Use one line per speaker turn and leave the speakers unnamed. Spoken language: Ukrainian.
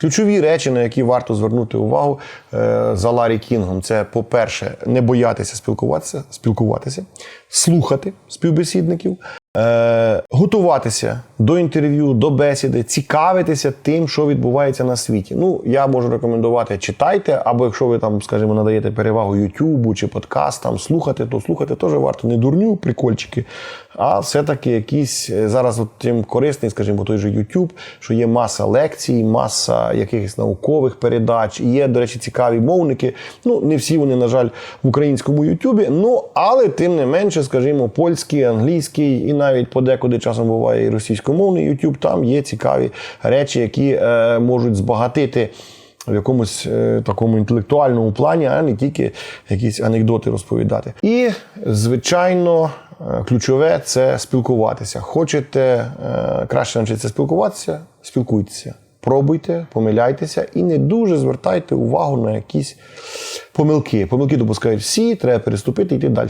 Ключові речі, на які варто звернути увагу е, за Ларі Кінгом, це, по-перше, не боятися спілкуватися, спілкуватися, слухати співбесідників, е, готуватися до інтерв'ю, до бесіди, цікавитися тим, що відбувається на світі. Ну, я можу рекомендувати читайте, або якщо ви там, скажімо, надаєте перевагу Ютубу чи подкастам, слухати, то слухати теж варто не дурню, прикольчики, а все-таки якісь е, зараз от тим корисний, скажімо, той же YouTube, що є маса лекцій, маса якихось наукових передач. Є, до речі, цікаві мовники. Ну, не всі вони, на жаль, в українському Ютубі. Ну, але тим не менше, скажімо, польський, англійський і навіть подекуди часом буває і російськомовний YouTube, там є цікаві речі, які е, можуть збагатити в якомусь е, такому інтелектуальному плані, а не тільки якісь анекдоти розповідати. І, звичайно, е, ключове це спілкуватися. Хочете е, краще навчитися спілкуватися, спілкуйтеся. Пробуйте, помиляйтеся і не дуже звертайте увагу на якісь помилки. Помилки допускають всі, треба переступити і йти далі.